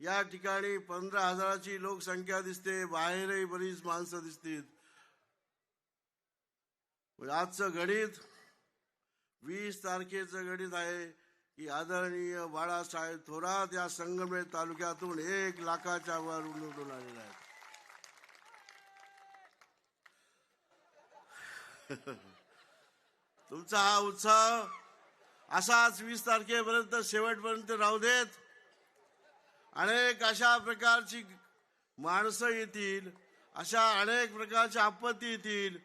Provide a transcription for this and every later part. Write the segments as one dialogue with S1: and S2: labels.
S1: या ठिकाणी पंधरा हजाराची लोकसंख्या दिसते बाहेरही बरीच माणसं दिसतील. म्हणजे आजचं गणित वीस तारखेचं गणित आहे की आदरणीय बाळासाहेब थोरात या संगमेर तालुक्यातून एक लाखाच्या वर निवडून आलेला आहे तुमचा हा उत्साह असाच वीस तारखेपर्यंत शेवटपर्यंत राहू देत. अनेक अशा प्रकारची माणसं येतील अशा अनेक प्रकारच्या आपत्ती येतील.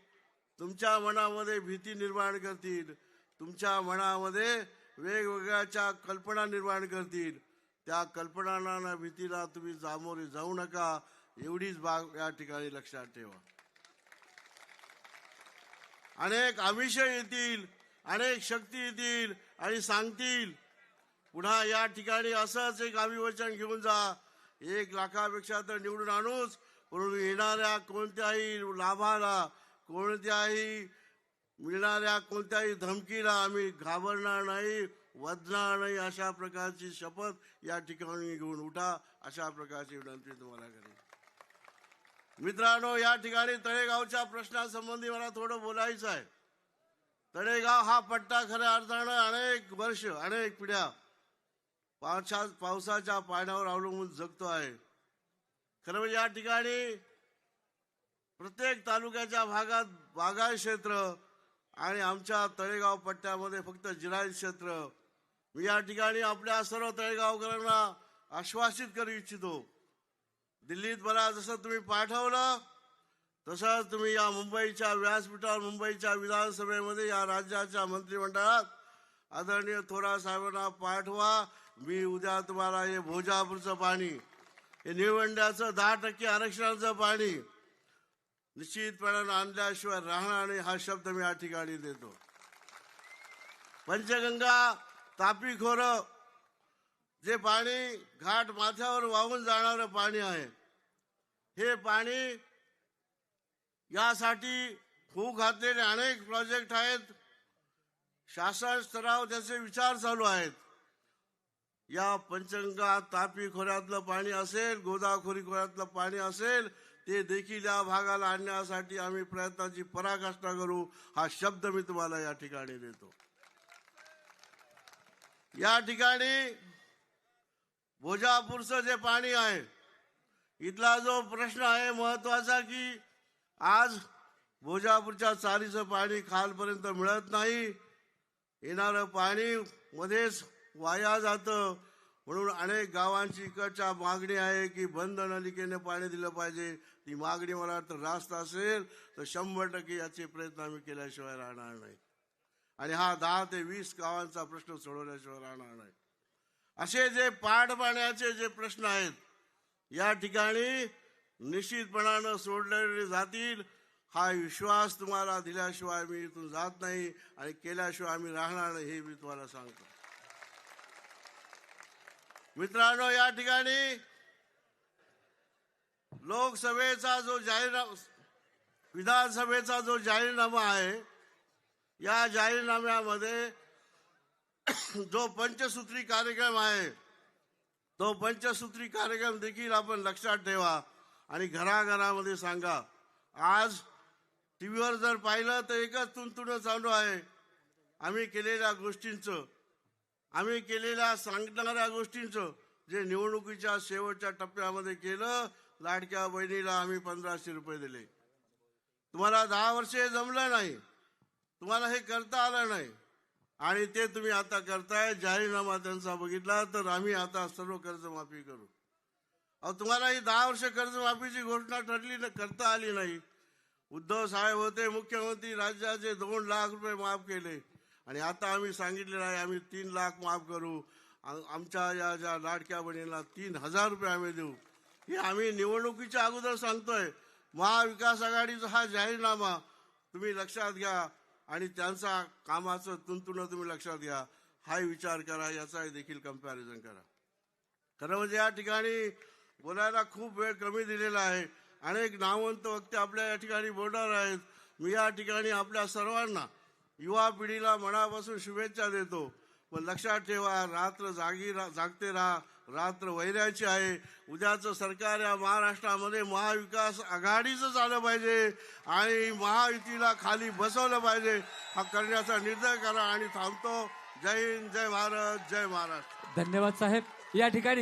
S1: तुमच्या मनामध्ये भीती निर्माण करतील. तुमच्या मनामध्ये वेगवेगळ्याच्या कल्पना निर्माण करतील. त्या कल्पनांना भीतीला तुम्ही सामोरे जाऊ नका. एवढीच बाब या ठिकाणी लक्षात ठेवा. अनेक आमिष येतील अनेक शक्ती येतील आणि सांगतील. पुन्हा या ठिकाणी असंच एक अभिवचन घेऊन जा. एक लाखापेक्षा तर निवडून आणूच. परंतु येणाऱ्या कोणत्याही लाभाला कोणत्याही मिळणाऱ्या कोणत्याही धमकीला आम्ही घाबरणार नाही वदणार नाही अशा प्रकारची शपथ या ठिकाणी घेऊन उठा. अशा प्रकारची विनंती तुम्हाला करेन. मित्रांनो या ठिकाणी तळेगावच्या प्रश्नासंबंधी मला थोडं बोलायचं आहे. तळेगाव हा पट्टा खऱ्या अर्थानं अनेक वर्ष अनेक पिढ्या पावसा पावसाच्या पाण्यावर अवलंबून जगतो आहे. खरं म्हणजे या ठिकाणी प्रत्येक तालुक्याच्या भागात बागाय क्षेत्र आणि आमच्या तळेगाव पट्ट्यामध्ये फक्त जिरायत क्षेत्र. मी या ठिकाणी आपल्या सर्व तळेगावकरांना आश्वासित करू इच्छितो. दिल्लीत मला जसं तुम्ही पाठवलं तसंच तुम्ही या मुंबईच्या व्यासपीठावर मुंबईच्या विधानसभेमध्ये या राज्याच्या मंत्रिमंडळात आदरणीय थोरा साहेबांना पाठवा. मी उद्या तुम्हाला हे भोजापूरचं पाणी हे निवंड्याचं दहा टक्के आरक्षणाचं पाणी निश्चितपणानं आणल्याशिवाय राहणार नाही हा शब्द मी या ठिकाणी देतो. पंचगंगा तापी खोरं जे पाणी घाट माथ्यावर वाहून जाणारं पाणी आहे हे पाणी यासाठी होऊ घातलेले अनेक प्रोजेक्ट आहेत. शासन स्तरावर त्याचे विचार चालू आहेत. या पंचगंगा तापी खोऱ्यातलं पाणी असेल गोदाखोरी खोऱ्यातलं पाणी असेल ते देखील या भागाला आणण्यासाठी आम्ही प्रयत्नाची पराकाष्ठा करू हा शब्द मी तुम्हाला या ठिकाणी देतो. या ठिकाणी भोजापूरचं जे पाणी आहे इथला जो प्रश्न आहे महत्त्वाचा की आज भोजापूरच्या चारीचं पाणी खालपर्यंत मिळत नाही येणारं पाणी मध्येच वाया जातं. म्हणून अनेक गावांची इकडच्या मागणी आहे की बंद नलिकेने पाणी दिलं पाहिजे. ती मागणी मला वाटतं रास्त असेल तर शंभर टक्के याचे प्रयत्न आम्ही केल्याशिवाय राहणार नाही. आणि हा दहा ते वीस गावांचा प्रश्न सोडवल्याशिवाय राहणार नाही. असे जे पाण्याचे जे प्रश्न आहेत या ठिकाणी निश्चितपणानं सोडलेले जातील. हा विश्वास तुम्हाला दिल्याशिवाय मी इथून जात नाही आणि केल्याशिवाय आम्ही राहणार नाही हे मी तुम्हाला सांगतो. मित्रांनो या ठिकाणी लोकसभेचा जो जाहीरनामा विधानसभेचा जो जाहीरनामा आहे या जाहीरनाम्यामध्ये जो पंचसूत्री कार्यक्रम आहे तो पंचसूत्री कार्यक्रम देखील आपण लक्षात ठेवा आणि घराघरामध्ये सांगा. आज टीव्हीवर जर पाहिलं तर एकच तुंतुण चालू आहे. आम्ही केलेल्या गोष्टींचं आम्ही केलेल्या सांगणाऱ्या गोष्टींचं जे निवडणुकीच्या शेवटच्या टप्प्यामध्ये केलं लाडक्या बहिणीला आम्ही पंधराशे रुपये दिले. तुम्हाला दहा वर्षे जमलं नाही. तुम्हाला हे करता आलं नाही. आणि ते तुम्ही आता करताय जाहीरनामा त्यांचा बघितला तर आम्ही आता सर्व कर्जमाफी करू. अहो तुम्हाला ही दहा वर्ष कर्जमाफीची घोषणा ठरली करता आली नाही. उद्धव साहेब होते मुख्यमंत्री राज्याचे दोन लाख रुपये माफ केले. आणि आता आम्ही सांगितलेलं आहे आम्ही तीन लाख माफ करू. आमच्या या ज्या लाडक्या बहिणीला तीन हजार रुपये आम्ही देऊ. हे आम्ही निवडणुकीच्या अगोदर सांगतोय. महाविकास आघाडीचा हा जाहीरनामा तुम्ही लक्षात घ्या. आणि त्यांचा कामाचं तुंतुणं तुम्ही लक्षात घ्या. हाही विचार करा याचाही देखील कंपॅरिझन करा. खरं म्हणजे या ठिकाणी बोलायला खूप वेळ कमी दिलेला आहे. अनेक नामवंत वक्ते आपल्या या ठिकाणी बोलणार आहेत. मी या ठिकाणी आपल्या सर्वांना युवा पिढीला मनापासून शुभेच्छा देतो. पण लक्षात ठेवा रात्र जागी रा जागते राहा. रात्र वैऱ्याची आहे. उद्याचं सरकार या महाराष्ट्रामध्ये महाविकास आघाडीचं झालं पाहिजे आणि महायुतीला खाली बसवलं पाहिजे. हा करण्याचा निर्णय करा आणि थांबतो. जय हिंद जय भारत जय महाराष्ट्र.
S2: धन्यवाद साहेब. या ठिकाणी